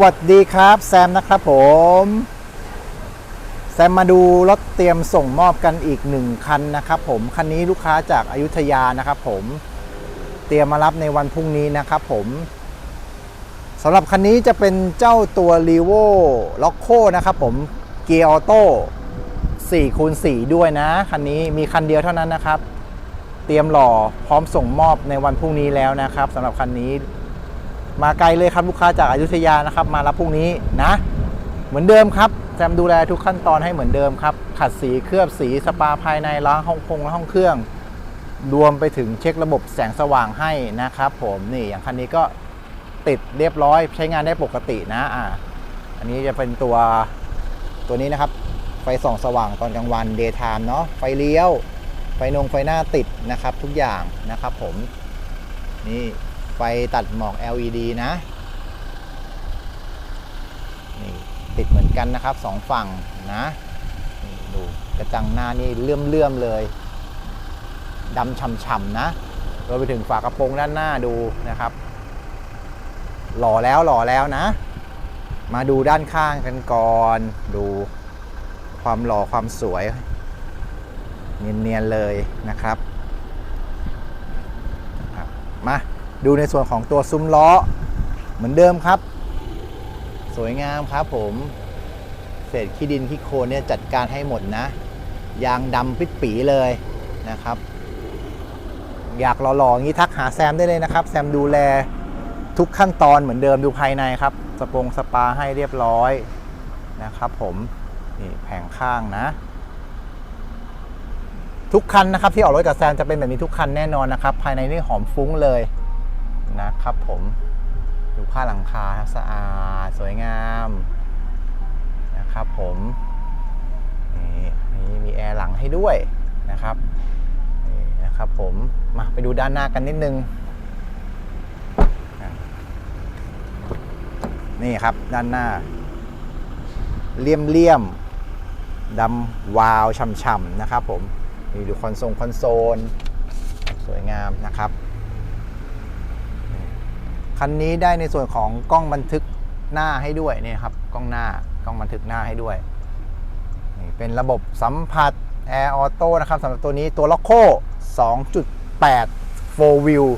วัสดีครับแซมนะครับผม แซมมาดูรถเตรียมส่งมอบกันอีกหนึ่งคันนะครับผมคันนี้ลูกค้าจากอายุทยานะครับผมเตรียมมารับในวันพรุ่งนี้นะครับผมสำหรับคันนี้จะเป็นเจ้าตัว r e v o l o c o นะครับผมเกียร์ออโต้4คูณ4ด้วยนะ คันนี้มีคันเดียวเท่านั้นนะครับ เตรียมหล่อพร้อมส่งมอบในวันพรุ่งนี้แล้วนะครับสำหรับคันนี้ มาไกลเลยครับลูกค้าจากอายุทยานะครับ มารับพรุ่งนี้นะ เหมือนเดิมครับแซมดูแลทุกขั้นตอนให้เหมือนเดิมครับ ขัดสีเคลือบสีสปาภายในล้างห้องคงและห้องเครื่อง รวมไปถึงเช็คระบบแสงสว่างให้นะครับ ผมนี่อย่างคันนี้ก็ติดเรียบร้อยใช้งานได้ปกตินะอ่าอันนี้จะเป็นตัวตัวนี้นะครับ ไฟส่องสว่างตอนกลางวัน daytime เนาะไฟเลี้ยว ไฟนงไฟหน้าติดนะครับ ทุกอย่างนะครับ ผมนี่ ฟตัดหมอก LED นะนี่ติดเหมือนกันนะครับสองฝั่งนะนี่ดูกระจังหน้านี่เลื่อมๆเลยดำฉ่ำๆนะรวมไปถึงฝากระโปรงด้านหน้าดูนะครับ หล่อแล้วหล่อแล้วนะ มาดูด้านข้างกันก่อน ดูความหล่อความสวย เนียนๆเลยนะครับครับมา ดูในส่วนของตัวซุ้มล้อ เหมือนเดิมครับ สวยงามครับผมเศษขี้ดินขี้โคลนเนี่ยจัดการให้หมดนะ ยางดำปิดปีเลยนะครับ อยากหล่อๆอย่างนี้ทักหาแซมได้เลยนะครับ แซมดูแลทุกขั้นตอนเหมือนเดิมดูภายในครับ สปงสปาให้เรียบร้อยนะครับผมนี่แผงข้างนะ ทุกคันนะครับที่ออกรถกับแซมจะเป็นแบบนี้ทุกคันแน่นอนนะครับ ภายในนี่หอมฟุ้งเลย นะครับผมดูผ้าหลังคาสะอาดสวยงามนะครับผมนี่นี่มีแอร์หลังให้ด้วยนะครับนี่นะครับผมมาไปดูด้านหน้ากันนิดนึงนี่ครับด้านหน้าเลี่ยมเลี่ยมๆดำวาวช่ำๆนะครับผมนี่ดูคอนโซลคอนโซล สวยงามนะครับ คันนี้ได้ในส่วนของกล้องบันทึกหน้าให้ด้วยนี่ครับกล้องหน้ากล้องบันทึกหน้าให้ด้วยนี่เป็นระบบสัมผัส Air Auto นะครับสำหรับตัวนี้ตัวล็อกโค2.8 4 wheel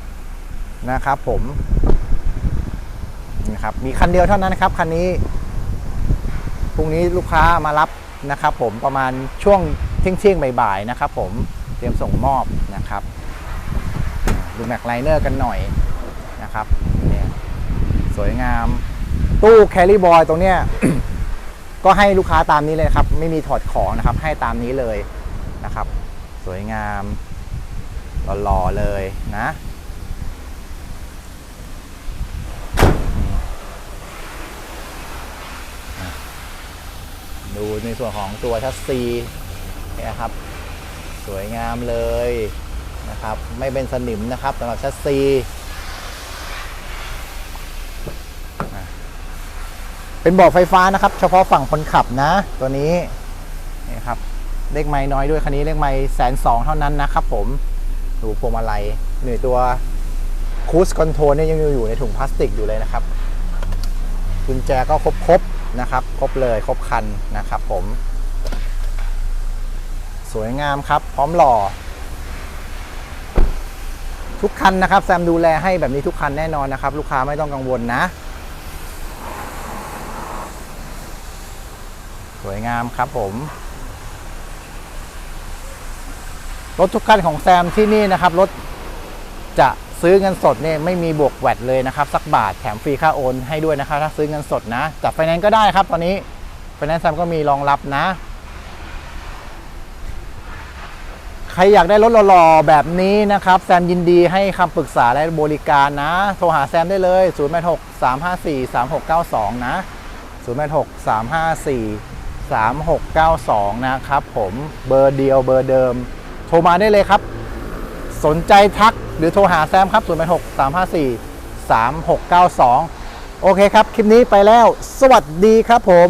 นะครับผมนี่ครับมีคันเดียวเท่านั้นนะครับคันนี้พรุ่งนี้ลูกค้ามารับนะครับ ผมประมาณช่วงเที่ยงเที่ยงๆบ่ายๆนะครับ ผมเตรียมส่งมอบนะครับดูแม็กไลเนอร์กันหน่อยนะครับ สวยงาม ตู้แคลรี่บอยตรงเนี้ยก็ให้ลูกค้าตามนี้เลยครับ ไม่มีถอดของนะครับ ให้ตามนี้เลยนะครับ สวยงามหล่อๆเลยนะดูในส่วนของตัวชัสซีนี่ยครับ สวยงามเลยนะครับ ไม่เป็นสนิมนะครับสำหรับชัสซีอะ เป็นเบาะไฟฟ้านะครับ เฉพาะฝั่งคนขับนะ ตัวนี้นี่ครับเลขไม้น้อยด้วยคันนี้เลขไม้แสนสองเท่านั้นนะครับผมดูพวงมาลัยหน่วยตัวคูสคอนโทรลเนี่ยยังอยู่ในถุงพลาสติกอยู่เลยนะครับกุญแจก็ครบๆนะครับ ครบเลยครบคันนะครับผม สวยงามครับ พร้อมหล่อ ทุกคันนะครับ แซมดูแลให้แบบนี้ทุกคันแน่นอนนะครับ ลูกค้าไม่ต้องกังวลนะ สวยงามครับผม รถทุกคันของแซมที่นี่นะครับ รถจะซื้อเงินสดเนี่ยไม่มีบวกแวดเลยนะครับ สักบาทแถมฟรีค่าโอนให้ด้วยนะครับ ถ้าซื้อเงินสดนะจัดไฟแนนซ์ก็ได้ครับ ตอนนี้ไฟแนนซ์แซมก็มีรองรับนะ ใครอยากได้รถหล่อๆแบบนี้นะครับ แซมยินดีให้คำปรึกษาและบริการนะ โทรหาแซมได้เลย 0 8 6 3 5 4 3 6 9 2 นะ0 8 6 3 5 4 3 6 9 2 นะครับผมเบอร์เดียวเบอร์เดิม โทรมาได้เลยครับ สนใจทักหรือโทรหาแซมครับ 0 8 6 3 5 4 3 6 9 2 โอเคครับ คลิปนี้ไปแล้ว สวัสดีครับผม